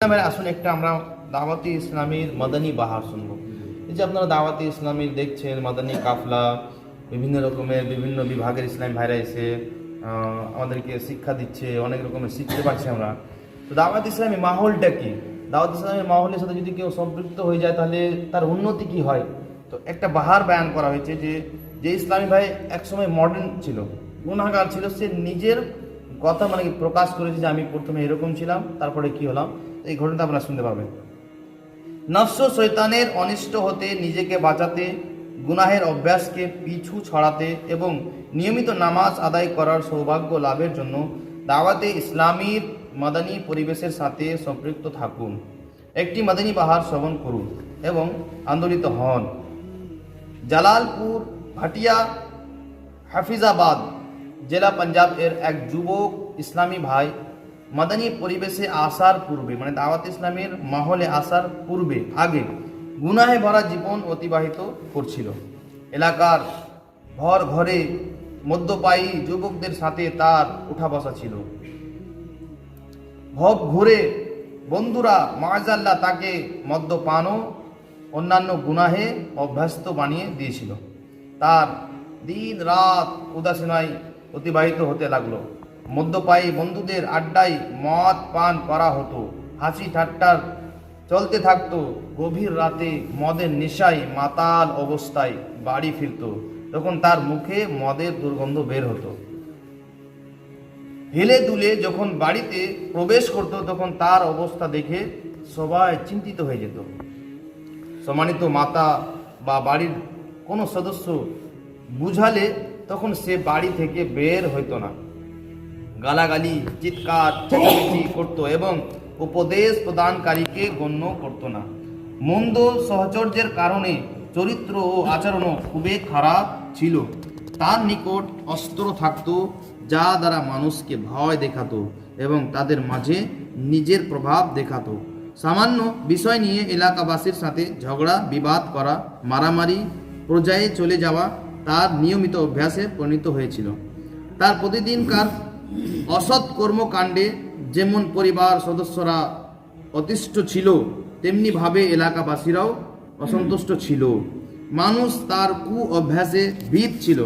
ইসলামের আসুন একটা আমরা দাওয়াতি ইসলামীর মাদানী বাহার শুনব। এই যে আপনারা দাওয়াতি ইসলামীর দেখছেন, মাদানী কাফলা, বিভিন্ন রকমের, বিভিন্ন বিভাগের ইসলাম ভাইরা এসে আমাদেরকে শিক্ষা দিচ্ছে, অনেক রকমের শিখতে পারছি আমরা। তো দাওয়াত ইসলামী মাহলটা কি? দাওয়াত ইসলামের মাহলের সাথে যদি কেউ সম্পৃক্ত হয়ে যায়, তাহলে তার উন্নতি কি হয়? তো একটা বাহার বয়ান করা হয়েছে যে যে ইসলামী ভাই একসময় মডার্ন ছিল গুণাগার ছিল, সে নিজের কথা মানে প্রকাশ করেছে যে আমি প্রথমে এরকম ছিলাম, তারপরে কি হলাম? এই ঘটনাটা আপনারা শুনতে পাবেন। নফস শৈতানের অনিষ্ট হতে, নিজেকে বাঁচাতে, গুনাহের অভ্যাসকে পিছু ছড়াতে এবং নিয়মিত নামাজ আদায় করার সৌভাগ্য লাভের জন্য দাওয়াতে ইসলামীর মাদানী পরিবেশের সাথে সম্পৃক্ত থাকুন। একটি মাদানী পাহাড় শ্রবণ করুন এবং আন্দোলিত হন। জালালপুর, ভাটিয়া, হাফিজাবাদ জেলা পাঞ্জাব এর এক যুবক ইসলামী ভাই মাদানী পরিবেশে আসার পূর্বে মানে দাওয়াত ইসলামের মাহলে আসার পূর্বে, আগে গুনাহে ভরা জীবন অতিবাহিত করছিল। এলাকার ঘর ঘরে মদ্যপায়ী যুবকদের সাথে তার উঠা বসা ছিল। ভব ঘুরে বন্ধুরা মাজাল্লা তাকে মদ্যপান ও অন্যান্য গুনাহে অভ্যস্ত বানিয়ে দিয়েছিল। তার দিন রাত উদাসীনায় অতিবাহিত হতে লাগল। মদ্যপায়ী বন্ধুদের আড্ডায় মদ পান করা হতো। হাসি ঠাট্টার চলতে থাকতো। গভীর রাতে মদের নেশায় মাতাল অবস্থায় বাড়ি ফিরত। তখন তার মুখে মদের দুর্গন্ধ বের হতো। হেলে দুলে যখন বাড়িতে প্রবেশ করত, তখন তার অবস্থা দেখে সবাই চিন্তিত হয়ে যেত। সম্মানিত মাতা বা বাড়ির কোনো সদস্য বুঝালে তখন সে বাড়ি থেকে বের হইতো না। গালাগালি, চিৎকার, চেঁচামেচি করতো এবং উপদেশ প্রদানকারীকে গণ্য করতো না। মন্দ সহচর্যের কারণে চরিত্র ও আচরণও খুবই খারাপ ছিল। তার নিকট অস্ত্র থাকতো, যা দ্বারা মানুষকে ভয় দেখাতো এবং তাদের মাঝে নিজের প্রভাব দেখাতো। সামান্য বিষয় নিয়ে এলাকাবাসীর সাথে ঝগড়া, বিবাদ করা, মারামারি, পর্যায়ে চলে যাওয়া তার নিয়মিত অভ্যাসে পরিণত হয়েছিল। তার প্রতিদিনকার অসৎ কর্মকাণ্ডে যেমন পরিবার সদস্যরা অতিষ্ঠ ছিল তেমনিভাবে এলাকাবাসীরাও অসন্তুষ্ট ছিল। মানুষ তার কু অভ্যাসে ভীত ছিল।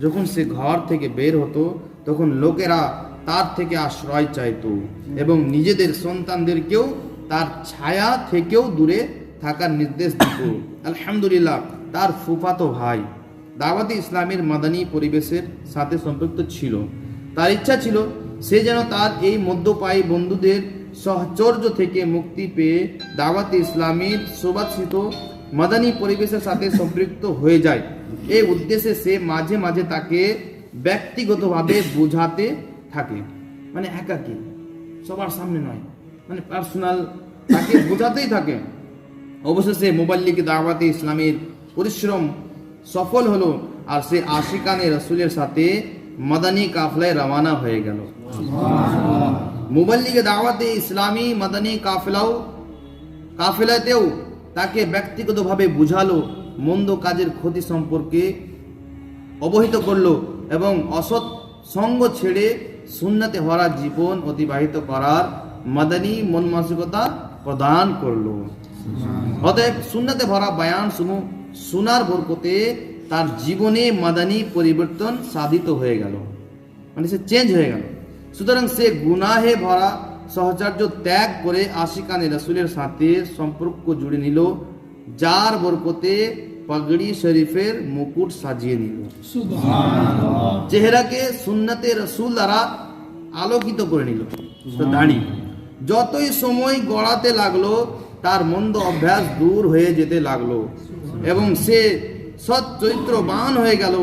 যখন সে ঘর থেকে বের হতো, তখন লোকেরা তার থেকে আশ্রয় চাইত এবং নিজেদের সন্তানদেরকেও তার ছায়া থেকেও দূরে থাকার নির্দেশ দিত। আলহামদুলিল্লাহ, তার ফুফাতো ভাই দাওয়াতি ইসলামের মাদানী পরিবেশের সাথে সম্পৃক্ত ছিল। তার ইচ্ছা ছিল সে যেন তার এই মধ্যপায়ী বন্ধুদের সহচর্য থেকে মুক্তি পেয়ে দাওয়াতে ইসলামের সুবাসিত মাদানী পরিবেশের সাথে সম্পৃক্ত হয়ে যায়। এই উদ্দেশ্যে সে মাঝে মাঝে তাকে ব্যক্তিগতভাবে বোঝাতে থাকে। মানে একাকী, সবার সামনে নয়। মানে পার্সোনাল তাকে বোঝাতেই থাকে। অবশেষে মোবাল্লিকে দাওয়াতে ইসলামের পরিশ্রম সফল হলো আর সে আশিকানে রসুলের সাথে মাদানী কাফলায় রওনা হয়ে গেল। মুবাল্লিকে দাওয়াতে ইসলামী মাদানী কাফলাও, কাফেলাতেও তাকে ব্যক্তিগতভাবে বুঝালো, মন্দ কাজের ক্ষতি সম্পর্কে অবহিত করল এবং অসৎ সঙ্গ ছেড়ে সুন্নাতে ভরা জীবন অতিবাহিত করার মাদানী মন মানসিকতা প্রদান করল। অতএব সুন্নাতে ভরা বয়ান সমূহ শোনার বরকতে তার জীবনে মাদানী পরিবর্তন সাধিত হয়ে গেল। মানে সে চেঞ্জ হয়ে গেল। সুতরাং সে গুনাহে ভরা সহচর্য ত্যাগ করে আশিকানে রসুলের সাথে সম্পর্ক জুড়ে নিল যার বরকতে পাগড়ি শরীফের মুকুট সাজিয়ে নিল। চেহারাকে সুন্নতে রসুল দ্বারা আলোকিত করে নিল। তো দাঁড়িয়ে যতই সময় গড়াতে লাগল তার মন্দ অভ্যাস দূর হয়ে যেতে লাগল। এবং সে সৎ চরিত্রবান হয়ে গেল।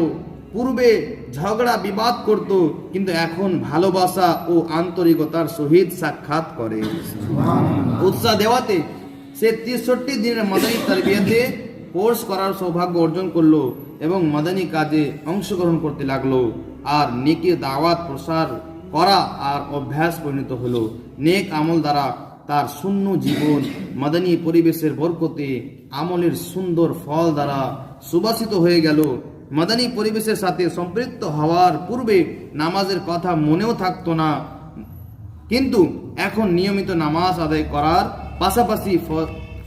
পূর্বে ঝগড়া বিবাদ করত, কিন্তু এখন ভালোবাসা ও আন্তরিকতার সহিত সাক্ষাৎ করে। উৎসাহ দেওয়াতে সে তেষট্টি দিনের মাদানী তারবিয়াতে কোর্স করার সৌভাগ্য অর্জন করল এবং মাদানী কাজে অংশগ্রহণ করতে লাগল। আর নেকে দাওয়াত প্রসার করা আর অভ্যাস পরিণত হলো। নেক আমল দ্বারা তার শূন্য জীবন মাদানী পরিবেশের বরকতে আমলের সুন্দর ফল দ্বারা সুবাসিত হয়ে গেল। মাদানী পরিবেশের সাথে সম্পৃক্ত হওয়ার পূর্বে নামাজের কথা মনেও থাকতো না। কিন্তু এখন নিয়মিত নামাজ আদায় করার পাশাপাশি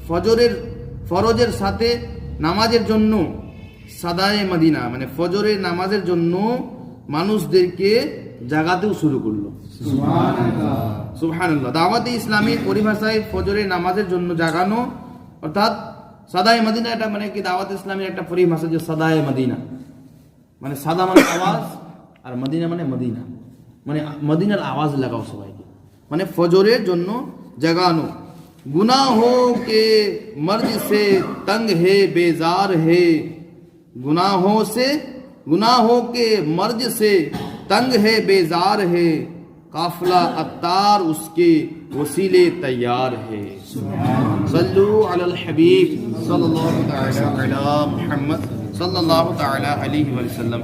ফজরের, ফরজের সাথে নামাজের জন্য সাদায়ে মাদিনা মানে ফজরের নামাজের জন্য মানুষদেরকে জাগাতেও শুরু করল। সুহানুল্লাহ দাওয়াতে ইসলামী পরিভাষায় ফজরের নামাজের জন্য জাগানো অর্থাৎ সাদায় মদিনা এটা মানে কি দাওয়াত ইসলামের একটা পরিভাষা যে সাদায় মদিনা। মানে সাদা মানে আওয়াজ আর মদিনা মানে মদিনা। মানে মদিনার আওয়াজ লাগাও সবাইকে। মানে ফজরের জন্য জাগানো। গুনা হো কে মর্জ সে তঙ্গ হে বেজার হে। গুনাহোं সে گناہوں کے مرج سے تنگ ہے، بیزار ہے۔ قافلہ اتار اس کے وسیلے تیار ہے۔ صلو علی الحبیب صلی اللہ تعالی علی محمد صلی اللہ تعالی علیہ وسلم۔